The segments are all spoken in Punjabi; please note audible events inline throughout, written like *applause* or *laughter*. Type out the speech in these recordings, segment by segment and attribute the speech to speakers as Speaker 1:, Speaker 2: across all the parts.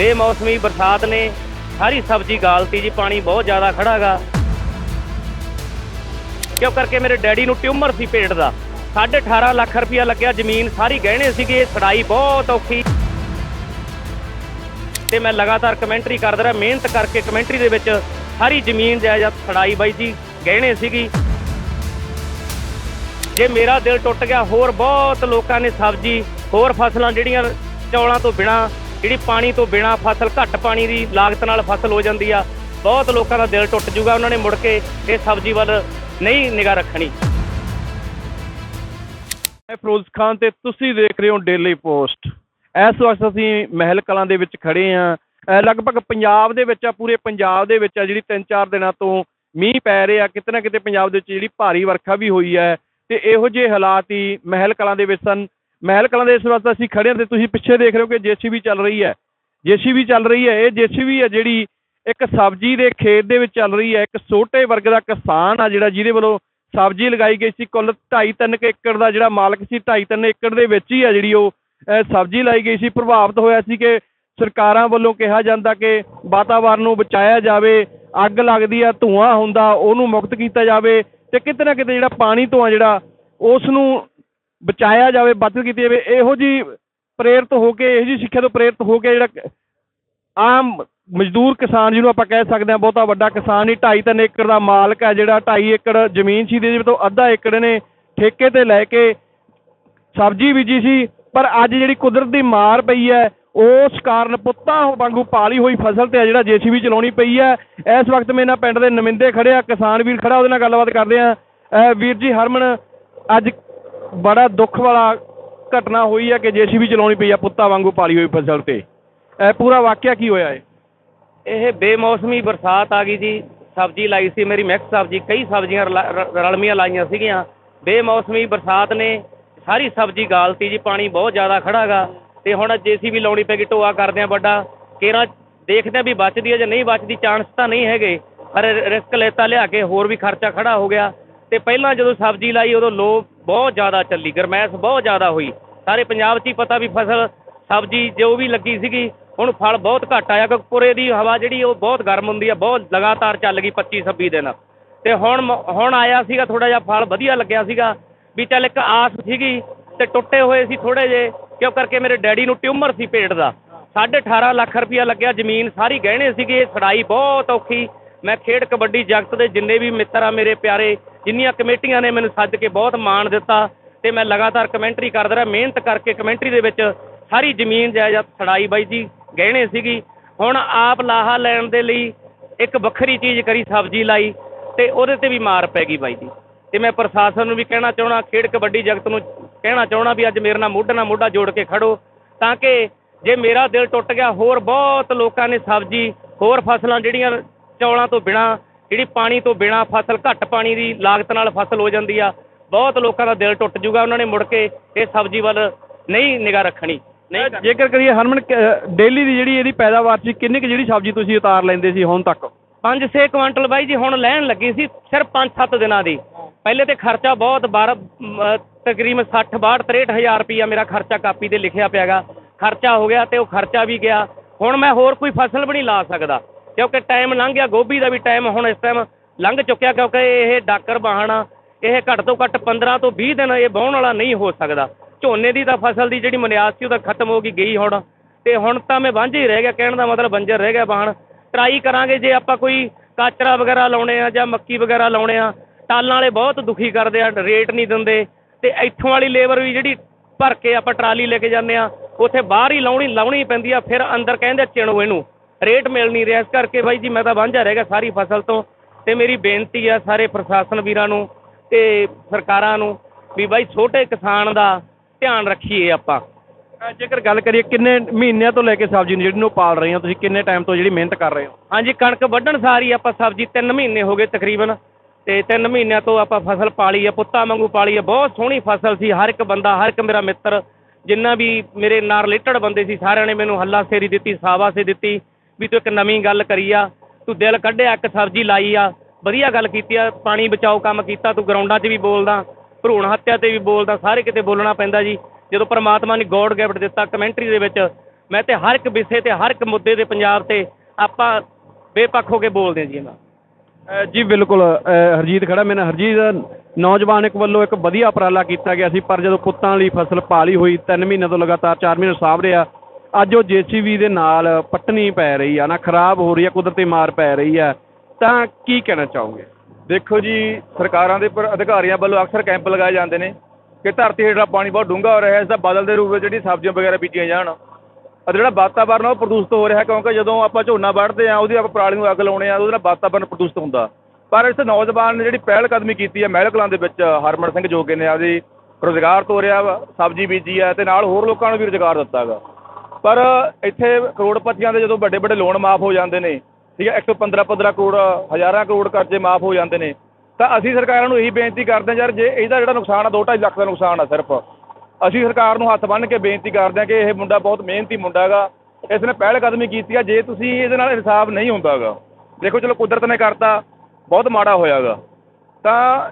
Speaker 1: ਬੇਮੌਸਮੀ, ਬਰਸਾਤ ਨੇ ਸਾਰੀ ਸਬਜ਼ੀ ਗਾਲਤੀ ਜੀ, ਪਾਣੀ ਬਹੁਤ ਜ਼ਿਆਦਾ ਖੜਾਗਾ ਕਿਉਂ ਕਰਕੇ ਮੇਰੇ ਡੈਡੀ ਨੂੰ ਟਿਊਮਰ ਸੀ ਪੇਟ ਦਾ? 18.5 ਲੱਖ ਰੁਪਇਆ ਲੱਗਿਆ ਜ਼ਮੀਨ, ਸਾਰੀ ਗਹਿਣੇ ਸੀਗੇ, ਸੜਾਈ ਬਹੁਤ ਔਖੀ। ਤੇ ਮੈਂ ਲਗਾਤਾਰ ਕਮੈਂਟਰੀ ਕਰਦਾ ਰਿਹਾ, ਮਿਹਨਤ ਕਰਕੇ ਕਮੈਂਟਰੀ ਦੇ ਵਿੱਚ ਸਾਰੀ ਜ਼ਮੀਨ ਜਾਇਦਾਦ ਸੜਾਈ ਬਾਈ ਜੀ, ਗਹਿਣੇ ਸੀਗੀ। ਜੇ ਮੇਰਾ ਦਿਲ ਟੁੱਟ ਗਿਆ, ਹੋਰ ਬਹੁਤ ਲੋਕਾਂ ਨੇ ਸਬਜ਼ੀ, ਹੋਰ ਫਸਲਾਂ ਜਿਹੜੀਆਂ ਚੌਲਾਂ ਤੋਂ ਬਿਨਾ ਜਿਹੜੀ ਪਾਣੀ ਤੋਂ ਬਿਨਾ ਫਸਲ ਘੱਟ ਪਾਣੀ ਦੀ ਲਾਗਤ ਨਾਲ ਫਸਲ ਹੋ ਜਾਂਦੀ ਆ, ਬਹੁਤ ਲੋਕਾਂ ਦਾ ਦਿਲ ਟੁੱਟ ਜੂਗਾ, ਉਹਨਾਂ ਨੇ ਮੁੜ ਕੇ ਇਹ ਸਬਜ਼ੀ ਵੱਲ ਨਹੀਂ ਨਿਗਾਹ ਰੱਖਣੀ।
Speaker 2: ਮੈਂ ਫਿਰੋਜ਼ ਖਾਨ ਤੇ ਤੁਸੀਂ ਦੇਖ ਰਹੇ ਹੋ ਡੇਲੀ ਪੋਸਟ ਇਸ ਵਕਤ ਅਸੀਂ ਮਹਿਲ ਕਲਾਂ ਦੇ ਵਿੱਚ ਖੜੇ ਆ ਲਗਭਗ ਪੰਜਾਬ ਦੇ ਵਿੱਚ ਆ, ਪੂਰੇ ਪੰਜਾਬ ਦੇ ਵਿੱਚ ਆ, ਜਿਹੜੀ 3-4 ਦਿਨਾਂ ਤੋਂ ਮੀਂਹ ਪੈ ਰਿਹਾ, ਕਿਤੇ ਨਾ ਕਿਤੇ ਪੰਜਾਬ ਦੇ ਵਿੱਚ ਜਿਹੜੀ ਭਾਰੀ ਵਰਖਾ ਵੀ ਹੋਈ ਹੈ, ਤੇ ਇਹੋ ਜਿਹੇ ਹਾਲਾਤ ਹੀ ਮਹਿਲ ਕਲਾਂ ਦੇ ਵਿੱਚ ਸਨ। ਮਹਿਲ ਕਲਾਂ ਦੇ ਇਸ ਵਾਸਤੇ ਅਸੀਂ ਖੜੇ ਹਾਂ ਤੇ ਤੁਸੀਂ ਪਿੱਛੇ ਦੇਖ ਰਹੇ ਹੋ ਕਿ ਜੇਸੀਬੀ ਚੱਲ ਰਹੀ ਹੈ। ਜੇਸੀਬੀ ਚੱਲ ਰਹੀ ਹੈ। ਇਹ ਜੇਸੀਬੀ ਹੈ ਜਿਹੜੀ ਇੱਕ ਸਬਜ਼ੀ ਦੇ ਖੇਤ ਦੇ ਵਿੱਚ ਚੱਲ ਰਹੀ ਹੈ। ਇੱਕ ਛੋਟੇ ਵਰਗ ਦਾ ਕਿਸਾਨ ਆ ਜਿਹੜਾ ਜਿਹਦੇ ਵੱਲੋਂ ਸਬਜ਼ੀ ਲਗਾਈ ਗਈ ਸੀ। ਕੁੱਲ 2.5-3 ਏਕੜ ਦਾ ਜਿਹੜਾ ਮਾਲਕ ਸੀ 2.5-3 ਏਕੜ ਦੇ ਵਿੱਚ ਹੀ ਆ ਜਿਹੜੀ ਉਹ ਸਬਜ਼ੀ ਲਾਈ ਗਈ ਸੀ। ਪ੍ਰਭਾਵਿਤ ਹੋਇਆ ਸੀ ਕਿ ਸਰਕਾਰਾਂ ਵੱਲੋਂ ਕਿਹਾ ਜਾਂਦਾ ਕਿ ਵਾਤਾਵਰਨ ਨੂੰ ਬਚਾਇਆ ਜਾਵੇ, ਅੱਗ ਲੱਗਦੀ ਆ, ਧੂਆਂ ਹੁੰਦਾ, ਉਹਨੂੰ ਮੁਕਤ ਕੀਤਾ ਜਾਵੇ ਤੇ ਕਿਤੇ ਨਾ ਕਿਤੇ ਜਿਹੜਾ ਪਾਣੀ ਤੋਂ ਆ ਜਿਹੜਾ, ਉਸ ਨੂੰ ਬਚਾਇਆ ਜਾਵੇ ਬਚਤ ਕੀਤੀ ਜਾਵੇ, ਇਹੋ ਜੀ ਪ੍ਰੇਰਿਤ ਹੋ ਕੇ, ਇਹੋ ਜੀ ਸਿੱਖਿਆ ਤੋਂ ਪ੍ਰੇਰਿਤ ਹੋ ਕੇ ਜਿਹੜਾ ਆਮ ਮਜ਼ਦੂਰ ਕਿਸਾਨ ਜਿਹਨੂੰ ਆਪਾਂ ਕਹਿ ਸਕਦੇ ਹਾਂ, ਬਹੁਤਾ ਵੱਡਾ ਕਿਸਾਨ ਹੀ ਢਾਈ ਤਿੰਨ ਏਕੜ ਦਾ ਮਾਲਕ ਹੈ ਜਿਹੜਾ ਢਾਈ ਏਕੜ ਜ਼ਮੀਨ ਸੀ ਦੇ ਤੋਂ ਅੱਧਾ ਏਕੜ ਨੇ ਠੇਕੇ ਤੇ ਲੈ ਕੇ ਸਬਜ਼ੀ ਬੀਜੀ ਸੀ, ਪਰ ਅੱਜ ਜਿਹੜੀ ਕੁਦਰਤ ਦੀ ਮਾਰ ਪਈ ਹੈ, ਉਸ ਕਾਰਨ ਪੁੱਤਾਂ ਵਾਂਗੂ ਪਾਲੀ ਹੋਈ ਫਸਲ ਤੇ ਆ ਜਿਹੜਾ ਜੀਸੀਬੀ ਚਲਾਉਣੀ ਪਈ ਹੈ। ਇਸ ਵਕਤ ਮੇਰੇ ਨਾਲ ਪਿੰਡ ਦੇ ਨਮਿੰਦੇ ਖੜੇ ਆ ਕਿਸਾਨ ਵੀਰ ਖੜਾ ਉਹਦੇ ਨਾਲ ਗੱਲਬਾਤ ਕਰਦੇ ਆ ਵੀਰ ਜੀ, ਹਰਮਨ, ਅੱਜ ਬੜਾ ਦੁੱਖ ਵਾਲਾ ਘਟਨਾ ਹੋਈ ਹੈ ਕਿ ਜੀਸੀਬੀ ਚਲਾਉਣੀ ਪਈ ਆ, ਪੁੱਤਾਂ ਵਾਂਗੂ ਪਾਲੀ ਹੋਈ ਫਸਲ ਤੇ। ਇਹ ਪੂਰਾ ਵਾਕਿਆ ਕੀ ਹੋਇਆ ਹੈ
Speaker 1: ਇਹ ਬੇਮੌਸਮੀ ਬਰਸਾਤ ਆ ਗਈ ਜੀ। ਸਬਜ਼ੀ ਲਾਈ ਸੀ ਮੇਰੀ ਮਿਕਸ ਸਬਜ਼ੀ, ਕਈ ਸਬਜ਼ੀਆਂ ਰਲਾ- ਰਲਮੀਆਂ ਲਾਈਆਂ ਸੀਗੀਆਂ। ਬੇਮੌਸਮੀ ਬਰਸਾਤ ਨੇ ਸਾਰੀ ਸਬਜ਼ੀ ਗਾਲਤੀ ਜੀ, ਪਾਣੀ ਬਹੁਤ ਜ਼ਿਆਦਾ ਖੜਾਗਾ ਤੇ ਹੁਣ ਜੇਸੀਬੀ ਲਾਉਣੀ ਪੈ ਢੋਆ ਕਰਦੇ ਆ ਵੱਡਾ। ਕੇਰਾ ਦੇਖਦੇ ਆ ਵੀ ਬਚਦੀ ਹੈ ਜਾਂ ਨਹੀਂ ਬਚਦੀ, ਚਾਂਸ ਤਾਂ ਨਹੀਂ ਹੈਗੇ। ਪਰ ਰਿਸਕ ਲੈਤਾ ਲਿਆ ਕੇ ਹੋਰ ਵੀ ਖਰਚਾ ਖੜਾ ਹੋ ਗਿਆ। ਤੇ ਪਹਿਲਾਂ ਜਦੋਂ ਸਬਜ਼ੀ ਲਾਈ, ਉਦੋਂ ਲੋ ਬਹੁਤ ਜ਼ਿਆਦਾ ਚੱਲੀ, ਗਰਮੈਸ਼ ਬਹੁਤ ਜ਼ਿਆਦਾ ਹੋਈ। ਸਾਰੇ ਪੰਜਾਬ 'ਚ ਹੀ ਪਤਾ ਵੀ ਫਸਲ, ਸਬਜ਼ੀ ਜੋ ਵੀ ਲੱਗੀ ਸੀਗੀ, ਹੁਣ ਫਲ ਬਹੁਤ ਘੱਟ ਆਇਆ ਕਿਉਂਕਿ ਪੁਰੇ ਦੀ ਹਵਾ ਜਿਹੜੀ ਉਹ ਬਹੁਤ ਗਰਮ ਹੁੰਦੀ ਆ, ਬਹੁਤ ਲਗਾਤਾਰ ਚੱਲ ਗਈ 25 26 ਦਿਨ। ਤੇ ਹੁਣ ਮ- ਹੁਣ ਆਇਆ ਸੀਗਾ ਥੋੜਾ ਜਿਹਾ ਫਲ ਵਧੀਆ ਲੱਗਿਆ ਸੀਗਾ, ਵੀ ਚੱਲ ਇੱਕ ਆਸ ਸੀਗੀ ਤੇ ਟੁੱਟੇ ਹੋਏ ਸੀ ਥੋੜੇ ਜੇ ਕਿਉਂ ਕਰਕੇ ਮੇਰੇ ਡੈਡੀ ਨੂੰ ਟਿਊਮਰ ਸੀ ਪੇਟ ਦਾ। 18.5 ਲੱਖ ਰੁਪਇਆ ਲੱਗਿਆ ਜ਼ਮੀਨ, ਸਾਰੀ ਗਹਿਣੇ ਸੀਗੇ, ਸੜਾਈ ਬਹੁਤ ਔਖੀ। ਮੈਂ ਖੇਡ ਕਬੱਡੀ ਜਗਤ ਦੇ ਜਿੰਨੇ ਵੀ ਮਿੱਤਰ ਆ ਮੇਰੇ ਪਿਆਰੇ, ਜਿੰਨੀਆਂ ਕਮੇਟੀਆਂ ਨੇ ਮੈਨੂੰ ਸੱਦ ਕੇ ਬਹੁਤ ਮਾਣ ਦਿੱਤਾ ਤੇ ਮੈਂ ਲਗਾਤਾਰ ਕਮੈਂਟਰੀ ਕਰਦਾ ਰਿਹਾ, ਮਿਹਨਤ ਕਰਕੇ ਕਮੈਂਟਰੀ ਦੇ ਵਿੱਚ ਸਾਰੀ ਜ਼ਮੀਨ ਜਾਇਦਾਦ ਛੜਾਈ ਬਾਈ ਜੀ, ਗਹਿਣੇ ਸੀਗੀ। ਹੁਣ ਆਪ ਲਾਹਾ ਲੈਣ ਦੇ ਲਈ ਇੱਕ ਵੱਖਰੀ ਚੀਜ਼ ਕਰੀ, ਸਬਜ਼ੀ ਲਾਈ ਤੇ ਉਹਦੇ ਤੇ ਵੀ ਮਾਰ ਪੈ ਗਈ ਬਾਈ ਜੀ। ਤੇ ਮੈਂ ਪ੍ਰਸ਼ਾਸਨ ਨੂੰ ਵੀ ਕਹਿਣਾ ਚਾਹਣਾ ਖੇਡ ਕਬੱਡੀ ਜਗਤ ਨੂੰ ਕਹਿਣਾ ਚਾਹਣਾ ਵੀ ਅੱਜ ਮੇਰੇ ਨਾਲ ਮੋਢਾ ਨਾਲ ਮੋਢਾ ਜੋੜ ਕੇ ਖੜੋ ਤਾਂ ਕਿ ਜੇ ਮੇਰਾ ਦਿਲ ਟੁੱਟ ਗਿਆ, ਹੋਰ ਬਹੁਤ ਲੋਕਾਂ ਨੇ ਸਬਜ਼ੀ, ਹੋਰ ਫਸਲਾਂ ਜਿਹੜੀਆਂ ਚੌਲਾਂ ਤੋਂ ਬਿਨਾ ਜਿਹੜੀ ਪਾਣੀ ਤੋਂ ਬਿਨਾ ਫਸਲ ਘੱਟ ਪਾਣੀ ਦੀ ਲਾਗਤ ਨਾਲ ਫਸਲ ਹੋ ਜਾਂਦੀ ਆ। ਬਹੁਤ ਲੋਕਾਂ ਦਾ ਦਿਲ ਟੁੱਟ ਜੂਗਾ ਉਹਨਾਂ ਨੇ ਮੁੜ ਕੇ ਇਹ ਸਬਜ਼ੀ ਵੱਲ ਨਹੀਂ ਨਿਗਾਹ ਰੱਖਣੀ। ਨਹੀਂ।
Speaker 2: ਜੇਕਰ ਕਰੀਏ ਹਰਮਨ ਡੇਲੀ ਦੀ ਜਿਹੜੀ ਇਹਦੀ ਪੈਦਾਵਾਰ ਸੀ ਕਿੰਨੀ ਕੁ ਜਿਹੜੀ ਸਬਜ਼ੀ ਤੁਸੀਂ ਉਤਾਰ ਲੈਂਦੇ ਸੀ ਹੁਣ ਤੱਕ?
Speaker 1: ਪੰਜ ਛੇ ਕੁਆਂਟਲ ਬਾਈ ਜੀ ਹੁਣ ਲੈਣ ਲੱਗੀ ਸੀ ਸਿਰਫ 5-7 ਦਿਨਾਂ ਦੀ। ਪਹਿਲੇ ਤੇ ਖਰਚਾ ਬਹੁਤ 12 ਮ, ਤਕਰੀਬਨ 60 62 63000 ਰੁਪਈਆ ਮੇਰਾ ਖਰਚਾ ਕਾਪੀ ਤੇ ਲਿਖਿਆ ਪਿਆਗਾ। ਖਰਚਾ ਹੋ ਗਿਆ ਤੇ ਉਹ ਖਰਚਾ ਵੀ ਗਿਆ। ਹੁਣ ਮੈਂ ਹੋਰ ਕੋਈ ਫਸਲ ਵੀ ਨਹੀਂ ਲਾ ਸਕਦਾ। ਕਿਉਂਕਿ ਟਾਈਮ ਲੰਘ ਗਿਆ, ਗੋਭੀ ਦਾ ਵੀ ਟਾਈਮ ਹੁਣ ਇਸ ਟਾਈਮ ਲੰਘ ਚੁੱਕਿਆ ਕਿਉਂਕਿ ਇਹ ਡਾਕਰ ਬਾਹਣਾ ਇਹ ਘੱਟ ਤੋਂ ਘੱਟ 15 ਤੋਂ 20 ਦਿਨ ਇਹ ਵਾਹੁਣ ਵਾਲਾ ਨਹੀਂ ਹੋ ਸਕਦਾ। ਝੋਨੇ ਦੀ ਤਾਂ ਫਸਲ ਦੀ ਜਿਹੜੀ ਮਨਿਆਦ ਸੀ, ਉਹ ਤਾਂ ਖਤਮ ਹੋ ਗਈ ਗਈ ਹੁਣ। ਤੇ ਹੁਣ ਤਾਂ ਮੈਂ ਵਾਂਝੇ ਹੀ ਰਹਿ ਗਿਆ, ਕਹਿਣ ਦਾ ਮਤਲਬ ਬੰਜਰ ਰਹਿ ਗਿਆ ਬਾਹਣ ਟਰਾਈ ਕਰਾਂਗੇ ਜੇ ਆਪਾਂ ਕੋਈ ਕਾਚਰਾ ਵਗੈਰਾ ਲਾਉਣੇ ਆ ਜਾਂ ਮੱਕੀ ਵਗੈਰਾ ਲਾਉਣੇ ਆ, ਟਾਲਾਂ ਵਾਲੇ ਬਹੁਤ ਦੁਖੀ ਕਰਦੇ ਆ ਰੇਟ ਨਹੀਂ ਦਿੰਦੇ। ਤੇ ਇੱਥੋਂ ਵਾਲੀ ਲੇਬਰ ਵੀ ਜਿਹੜੀ ਭਰ ਕੇ ਆਪਾਂ ਟਰਾਲੀ ਲੈ ਕੇ ਜਾਂਦੇ ਆ, ਉੱਥੇ ਬਾਹਰ ਹੀ ਲਾਉਣੀ ਲਾਉਣੀ ਪੈਂਦੀ ਆ, ਫਿਰ ਅੰਦਰ ਕਹਿੰਦੇ ਚਿਣੋ ਇਹਨੂੰ। ਰੇਟ ਮਿਲ ਨਹੀਂ ਰਿਹਾ। ਇਸ ਕਰਕੇ ਬਾਈ ਜੀ ਮੈਂ ਤਾਂ ਵਾਂਝਾ ਰਹਿ ਗਿਆ ਸਾਰੀ ਫਸਲ ਤੋਂ। ਤੇ ਮੇਰੀ ਬੇਨਤੀ ਆ ਸਾਰੇ ਪ੍ਰਸ਼ਾਸਨ ਵੀਰਾਂ ਨੂੰ ਤੇ ਸਰਕਾਰਾਂ ਨੂੰ ਵੀ ਬਾਈ ਛੋਟੇ ਕਿਸਾਨ ਦਾ ਧਿਆਨ ਰੱਖੀਏ ਆਪਾਂ।
Speaker 2: ਜੇਕਰ ਗੱਲ ਕਰੀਏ ਕਿੰਨੇ ਮਹੀਨਿਆਂ ਤੋਂ ਲੈ ਕੇ ਸਬਜ਼ੀ ਨੂੰ ਜਿਹੜੀ ਨੂੰ ਪਾਲ ਰਹੇ ਹੋ ਤੁਸੀਂ ਕਿੰਨੇ ਟਾਈਮ ਤੋਂ ਜਿਹੜੀ ਮਿਹਨਤ ਕਰ ਰਹੇ ਹੋ?
Speaker 1: ਹਾਂਜੀ ਕਣਕ ਵੱਢਣ ਸਾਰੀ ਆਪਾਂ ਸਬਜ਼ੀ 3 ਮਹੀਨੇ ਹੋ ਗਏ ਤਕਰੀਬਨ। ਤੇ 3 ਮਹੀਨਿਆਂ ਤੋਂ ਆਪਾਂ ਫਸਲ ਪਾਲੀ ਆ ਪੁੱਤਾਂ ਵਾਂਗੂ ਪਾਲੀ ਆ। ਬਹੁਤ ਸੋਹਣੀ ਫਸਲ ਸੀ। ਹਰ ਇੱਕ ਬੰਦਾ ਹਰ ਇੱਕ ਮੇਰਾ ਮਿੱਤਰ ਜਿੰਨਾ ਵੀ ਮੇਰੇ ਨਾਲ ਰਿਲੇਟਡ ਬੰਦੇ ਸੀ ਸਾਰਿਆਂ ਨੇ ਮੈਨੂੰ ਹੱਲਾ ਸੇਰੀ ਦਿੱਤੀ ਸਾਬਾਸੇ ਦਿੱਤੀ। ਵੀ ਤੂੰ ਇੱਕ ਨਵੀਂ ਗੱਲ ਕਰੀ ਆ, ਤੂੰ ਦਿਲ ਕੱਢਿਆ, ਇੱਕ ਸਬਜ਼ੀ ਲਾਈ ਆ, ਵਧੀਆ ਗੱਲ ਕੀਤੀ ਆ, ਪਾਣੀ ਬਚਾਓ ਕੰਮ ਕੀਤਾ, ਤੂੰ ਗਰਾਊਂਡਾਂ 'ਚ ਵੀ ਬੋਲਦਾ, ਭਰੂਣ ਹੱਤਿਆ ਤੇ ਵੀ ਬੋਲਦਾ ਸਾਰੇ ਕਿਤੇ ਬੋਲਣਾ ਪੈਂਦਾ ਜੀ। ਜਦੋਂ ਪਰਮਾਤਮਾ ਨੇ ਗੋਡ ਗਿਫਟ ਦਿੱਤਾ ਕਮੈਂਟਰੀ ਦੇ ਵਿੱਚ, ਮੈਂ ਤੇ ਹਰ ਇੱਕ ਵਿਸ਼ੇ ਤੇ, ਹਰ ਇੱਕ ਮੁੱਦੇ ਤੇ ਪੰਜਾਬ ਤੇ ਆਪਾਂ ਬੇਪੱਖ ਹੋ ਕੇ ਬੋਲਦੇ ਹਾਂ ਜੀ ਇਹਨਾਂ
Speaker 2: ਜੀ ਬਿਲਕੁਲ ਹਰਜੀਤ ਖੜਾ ਮੈਂ ਹਰਜੀਤ ਨੌਜਵਾਨ ਇੱਕ ਵੱਲੋਂ ਇੱਕ ਵਧੀਆ ਉਪਰਾਲਾ ਕੀਤਾ ਗਿਆ ਸੀ, ਪਰ ਜਦੋਂ ਪੁੱਤਾਂ ਲਈ ਫਸਲ ਪਾਲੀ ਹੋਈ 3 ਮਹੀਨੇ ਤੋਂ ਲਗਾਤਾਰ 4 ਮਹੀਨੇ ਸਾਂਭ ਰਿਹਾ ਅੱਜ ਉਹ ਜੀਸੀਬੀ ਦੇ ਨਾਲ ਪੱਟਣੀ ਪੈ ਰਹੀ ਆ ਨਾ, ਖਰਾਬ ਹੋ ਰਹੀ ਆ, ਕੁਦਰਤੀ ਮਾਰ ਪੈ ਰਹੀ ਆ, ਤਾਂ ਕੀ ਕਹਿਣਾ ਚਾਹੋਗੇ?
Speaker 3: ਦੇਖੋ ਜੀ, ਸਰਕਾਰਾਂ ਦੇ ਪਰ ਅਧਿਕਾਰੀਆਂ ਵੱਲੋਂ ਅਕਸਰ ਕੈਂਪ ਲਗਾਏ ਜਾਂਦੇ ਨੇ ਕਿ ਧਰਤੀ ਹੇਠਲਾ ਪਾਣੀ ਬਹੁਤ ਡੂੰਘਾ ਹੋ ਰਿਹਾ ਹੈ ਇਸ ਦਾ ਬਦਲ ਦੇ ਰੂਪ ਵਿੱਚ ਜਿਹੜੀ ਸਬਜ਼ੀਆਂ ਵਗੈਰਾ ਬੀਜੀਆਂ ਜਾਣ। ਅਤੇ ਜਿਹੜਾ ਵਾਤਾਵਰਨ ਆ, ਉਹ ਪ੍ਰਦੂਸ਼ਿਤ ਹੋ ਰਿਹਾ ਕਿਉਂਕਿ ਜਦੋਂ ਆਪਾਂ ਝੋਨਾ ਵੱਢਦੇ ਆ ਉਹਦੀ ਆਪਾਂ ਪਰਾਲੀ ਨੂੰ ਅੱਗ ਲਾਉਣੇ ਆ ਉਹਦੇ ਨਾਲ ਵਾਤਾਵਰਨ ਪ੍ਰਦੂਸ਼ਿਤ ਹੁੰਦਾ। ਪਰ ਇਸ ਨੌਜਵਾਨ ਨੇ ਜਿਹੜੀ ਪਹਿਲ ਕਦਮੀ ਕੀਤੀ ਹੈ, ਮਹਿਲ ਕਲਾਂ ਦੇ ਵਿੱਚ, ਹਰਮਨ ਸਿੰਘ ਜੋਗੇ ਨੇ ਆਪਦੀ ਰੁਜ਼ਗਾਰ ਤੋਰਿਆ ਵਾ, ਸਬਜ਼ੀ ਬੀਜੀ ਆ ਤੇ ਨਾਲ ਹੋਰ ਲੋਕਾਂ ਨੂੰ ਵੀ ਰੁਜ਼ਗਾਰ ਦਿੱਤਾ ਗਾ। ਪਰ ਇੱਥੇ ਕਰੋੜਪਤੀਆਂ ਦੇ ਜਦੋਂ ਵੱਡੇ ਵੱਡੇ ਲੋਨ ਮਾਫ ਹੋ ਜਾਂਦੇ ਨੇ, ਠੀਕ ਹੈ 115 15 ਕਰੋੜ, ਹਜ਼ਾਰਾਂ ਕਰੋੜ ਕਰਜ਼ੇ ਮਾਫ ਹੋ ਜਾਂਦੇ ਨੇ, ਤਾਂ ਅਸੀਂ ਸਰਕਾਰਾਂ ਨੂੰ ਇਹੀ ਬੇਨਤੀ ਕਰਦੇ ਹਾਂ ਯਾਰ, ਜੇ ਇਹਦਾ ਜਿਹੜਾ ਨੁਕਸਾਨ ਆ 2.5 ਲੱਖ ਦਾ ਨੁਕਸਾਨ ਆ ਸਿਰਫ, ਅਸੀਂ ਸਰਕਾਰ ਨੂੰ ਹੱਥ ਬੰਨ੍ਹ ਕੇ ਬੇਨਤੀ ਕਰਦੇ ਹਾਂ ਕਿ ਇਹ ਮੁੰਡਾ ਬਹੁਤ ਮਿਹਨਤੀ ਮੁੰਡਾ ਹੈਗਾ ਇਸ ਨੇ ਪਹਿਲ ਕਦਮੀ ਕੀਤੀ ਆ, ਜੇ ਤੁਸੀਂ ਇਹਦੇ ਨਾਲ ਇਨਸਾਫ ਨਹੀਂ ਹੁੰਦਾਗਾ ਦੇਖੋ ਚਲੋ ਕੁਦਰਤ ਨੇ ਕਰਤਾ, ਬਹੁਤ ਮਾੜਾ ਹੋਇਆਗਾ ਤਾਂ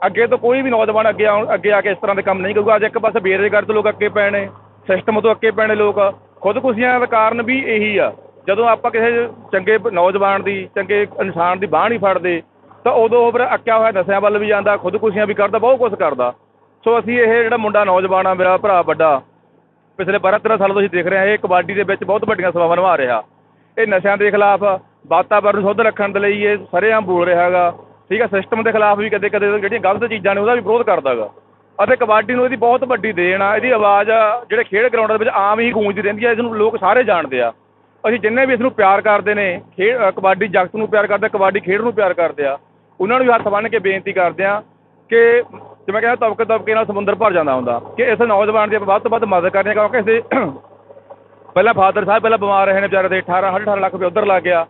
Speaker 3: ਅੱਗੇ ਤੋਂ ਕੋਈ ਵੀ ਨੌਜਵਾਨ ਅੱਗੇ ਆਉਣ, ਅੱਗੇ ਆ ਕੇ ਇਸ ਤਰ੍ਹਾਂ ਦੇ ਕੰਮ ਨਹੀਂ ਕਰੂਗਾ, ਅੱਜ ਇੱਕ ਪਾਸੇ ਬੇਰੁਜ਼ਗਾਰ ਤੋਂ ਲੋਕ ਅੱਗੇ ਪਏ ਨੇ ਸਿਸਟਮ ਤੋਂ ਅੱਕੇ ਪੈਣੇ ਲੋਕ। ਖੁਦਕੁਸ਼ੀਆਂ ਦਾ ਕਾਰਨ ਵੀ ਇਹੀ ਆ। ਜਦੋਂ ਆਪਾਂ ਕਿਸੇ ਚੰਗੇ ਨੌਜਵਾਨ ਦੀ, ਚੰਗੇ ਇਨਸਾਨ ਦੀ ਬਾਂਹ ਨਹੀਂ ਫੜਦੇ, ਤਾਂ ਉਦੋਂ ਉਹ ਫਿਰ ਅੱਕਿਆ ਹੋਇਆ ਨਸ਼ਿਆਂ ਵੱਲ ਵੀ ਜਾਂਦਾ, ਖੁਦਕੁਸ਼ੀਆਂ ਵੀ ਕਰਦਾ, ਬਹੁਤ ਕੁਝ ਕਰਦਾ। ਸੋ ਅਸੀਂ ਇਹ ਜਿਹੜਾ ਮੁੰਡਾ ਨੌਜਵਾਨ ਆ, ਮੇਰਾ ਭਰਾ ਵੱਡਾ, ਪਿਛਲੇ 12 13 ਸਾਲ ਤੋਂ ਅਸੀਂ ਦੇਖ ਰਹੇ ਹਾਂ, ਇਹ ਕਬੱਡੀ ਦੇ ਵਿੱਚ ਬਹੁਤ ਵੱਡੀਆਂ ਸੇਵਾਵਾਂ ਨਿਭਾ ਰਿਹਾ। ਇਹ ਨਸ਼ਿਆਂ ਦੇ ਖਿਲਾਫ ਵਾਤਾਵਰਨ ਸ਼ੁੱਧ ਰੱਖਣ ਦੇ ਲਈ ਇਹ ਸਰੇਆਮ ਬੋਲ ਰਿਹਾ ਹੈਗਾ। ਠੀਕ ਹੈ ਸਿਸਟਮ ਦੇ ਖਿਲਾਫ ਵੀ ਕਦੇ ਕਦੇ ਜਿਹੜੀਆਂ ਗਲਤ ਚੀਜ਼ਾਂ ਨੇ, ਉਹਦਾ ਵੀ ਵਿਰੋਧ ਕਰਦਾ ਹੈਗਾ ਅਤੇ ਕਬੱਡੀ ਨੂੰ ਇਹਦੀ ਬਹੁਤ ਵੱਡੀ ਦੇਣ ਆ। ਇਹਦੀ ਆਵਾਜ਼ ਆ, ਜਿਹੜੇ ਖੇਡ ਗਰਾਊਂਡ ਦੇ ਵਿੱਚ ਆਮ ਹੀ ਗੂੰਜਦੀ ਰਹਿੰਦੀ ਆ ਇਸ ਨੂੰ ਲੋਕ ਸਾਰੇ ਜਾਣਦੇ ਆ। ਅਸੀਂ ਜਿੰਨੇ ਵੀ ਇਸ ਨੂੰ ਪਿਆਰ ਕਰਦੇ ਨੇ ਖੇਡ ਕਬੱਡੀ ਜਗਤ ਨੂੰ ਪਿਆਰ ਕਰਦੇ ਕਬੱਡੀ ਖੇਡ ਨੂੰ ਪਿਆਰ ਕਰਦੇ ਆ ਉਹਨਾਂ ਨੂੰ ਵੀ ਹੱਥ ਬੰਨ੍ਹ ਕੇ ਬੇਨਤੀ ਕਰਦੇ ਆ ਕਿ ਜਿਵੇਂ ਕਹਿੰਦਾ ਤਬਕੇ ਤਬਕੇ ਨਾਲ ਸਮੁੰਦਰ ਭਰ ਜਾਂਦਾ ਹੁੰਦਾ ਕਿ ਇਸ ਨੌਜਵਾਨ ਦੀ ਆਪਾਂ ਵੱਧ ਤੋਂ ਵੱਧ ਮਦਦ ਕਰਨੀ ਹੈ ਕਿਉਂਕਿ ਇਸ *clears throat* ਪਹਿਲਾਂ ਫਾਦਰ ਸਾਹਿਬ ਪਹਿਲਾਂ ਬਿਮਾਰ ਰਹੇ ਨੇ ਵਿਚਾਰੇ ਦੇ 18 18 ਲੱਖ ਰੁਪਏ ਉਧਰ ਲੱਗ ਗਿਆ।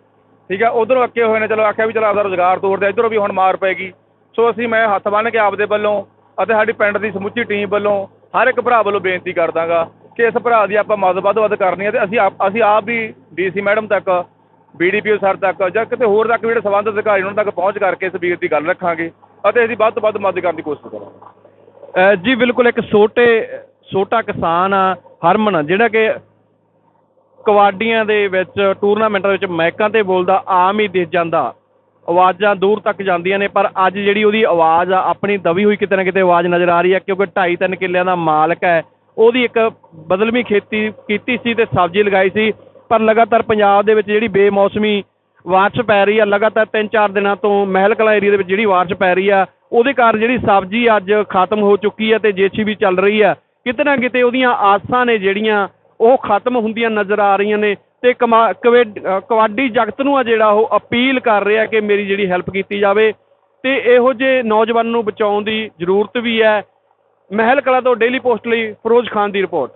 Speaker 3: ਠੀਕ ਹੈ ਉਧਰੋਂ ਅੱਕੇ ਹੋਏ ਨੇ ਚਲੋ ਆਖਿਆ ਵੀ ਚਲੋ ਆਪਦਾ ਰੋਜ਼ਗਾਰ ਤੋਰਦੇ ਇਧਰੋਂ ਵੀ ਹੁਣ ਮਾਰ ਪੈਗੀ ਸੋ ਅਸੀਂ ਮੈਂ ਹੱਥ ਬੰਨ੍ਹ ਕੇ ਆਪਦੇ ਵੱਲੋਂ ਅਤੇ ਸਾਡੀ ਪਿੰਡ ਦੀ ਸਮੁੱਚੀ ਟੀਮ ਵੱਲੋਂ ਹਰ ਇੱਕ ਭਰਾ ਵੱਲੋਂ ਬੇਨਤੀ ਕਰਦਾਗਾ ਕਿ ਇਸ ਭਰਾ ਦੀ ਆਪਾਂ ਮਦਦ ਵੱਧ ਵੱਧ ਕਰਨੀ ਹੈ ਤੇ ਅਸੀਂ ਆਪ ਅਸੀਂ ਆਪ ਵੀ ਡੀਸੀ ਮੈਡਮ ਤੱਕ, ਬੀਡੀਪੀਓ ਸਰ ਤੱਕ ਜਾਂ ਕਿਤੇ ਹੋਰ ਤੱਕ ਜਿਹੜੇ ਸੰਬੰਧਿਤ ਅਧਿਕਾਰੀ ਉਹਨਾਂ ਤੱਕ ਪਹੁੰਚ ਕਰਕੇ ਇਸ ਵੀਰ ਦੀ ਗੱਲ ਰੱਖਾਂਗੇ ਅਤੇ ਅਸੀਂ ਵੱਧ ਤੋਂ ਵੱਧ ਮਦਦ ਕਰਨ ਦੀ ਕੋਸ਼ਿਸ਼ ਕਰਾਂਗੇ।
Speaker 2: ਜੀ ਬਿਲਕੁਲ ਇੱਕ ਛੋਟੇ, ਛੋਟਾ ਕਿਸਾਨ ਆ, ਹਰਮਨ, ਜਿਹੜਾ ਕਿ ਕਬੱਡੀਆਂ ਦੇ ਵਿੱਚ ਟੂਰਨਾਮੈਂਟਾਂ ਵਿੱਚ ਮੈਕਾਂ ਤੇ ਬੋਲਦਾ, ਆਮ ਹੀ ਦਿਸ਼ ਜਾਂਦਾ। ਆਵਾਜ਼ਾਂ ਦੂਰ ਤੱਕ ਜਾਂਦੀਆਂ ਨੇ, ਪਰ ਅੱਜ ਜਿਹੜੀ ਉਹਦੀ ਆਵਾਜ਼ ਆ, ਆਪਣੀ ਦਬੀ ਹੋਈ ਕਿਤੇ ਨਾ ਕਿਤੇ ਆਵਾਜ਼ ਨਜ਼ਰ ਆ ਰਹੀ ਹੈ, ਕਿਉਂਕਿ 2.5 3 ਕਿੱਲਿਆਂ ਦਾ ਮਾਲਕ ਹੈ। ਉਹਦੀ ਇੱਕ ਬਦਲਵੀਂ ਖੇਤੀ ਕੀਤੀ ਸੀ ਤੇ ਸਬਜ਼ੀ ਲਗਾਈ ਸੀ, ਪਰ ਲਗਾਤਾਰ ਪੰਜਾਬ ਦੇ ਵਿੱਚ ਜਿਹੜੀ ਬੇਮੌਸਮੀ ਬਾਰਿਸ਼ ਪੈ ਰਹੀ ਆ, ਲਗਾਤਾਰ 3-4 ਦਿਨਾਂ ਤੋਂ ਮਹਿਲ ਕਲਾ ਏਰੀਆ ਦੇ ਵਿੱਚ ਜਿਹੜੀ ਬਾਰਿਸ਼ ਪੈ ਰਹੀ ਆ, ਉਹਦੇ ਕਾਰਨ ਜਿਹੜੀ ਸਬਜ਼ੀ ਅੱਜ ਖਤਮ ਹੋ ਚੁੱਕੀ ਆ ਤੇ ਜੇਸੀਬੀ ਚੱਲ ਰਹੀ ਆ ਕਿਤੇ ਨਾ ਕਿਤੇ ਉਹਦੀਆਂ ਆਸਾਂ ਨੇ ਜਿਹੜੀਆਂ, ਉਹ ਖਤਮ ਹੁੰਦੀਆਂ ਨਜ਼ਰ ਆ ਰਹੀਆਂ ਨੇ। ਤੇ ਕਮਾ- ਕਵੇ- ਕਬੱਡੀ ਜਗਤ ਨੂੰ ਆ ਜਿਹੜਾ ਉਹ ਅਪੀਲ ਕਰ ਰਿਹਾ ਕਿ ਮੇਰੀ ਜਿਹੜੀ ਹੈਲਪ ਕੀਤੀ ਜਾਵੇ ਤੇ ਇਹੋ ਜਿਹੇ ਨੌਜਵਾਨ ਨੂੰ ਬਚਾਉਣ ਦੀ ਜ਼ਰੂਰਤ ਵੀ ਹੈ। ਮਹਿਲ ਕਲਾ ਤੋਂ ਡੇਲੀ ਪੋਸਟ ਲਈ ਫਿਰੋਜ਼ ਖਾਨ ਦੀ ਰਿਪੋਰਟ।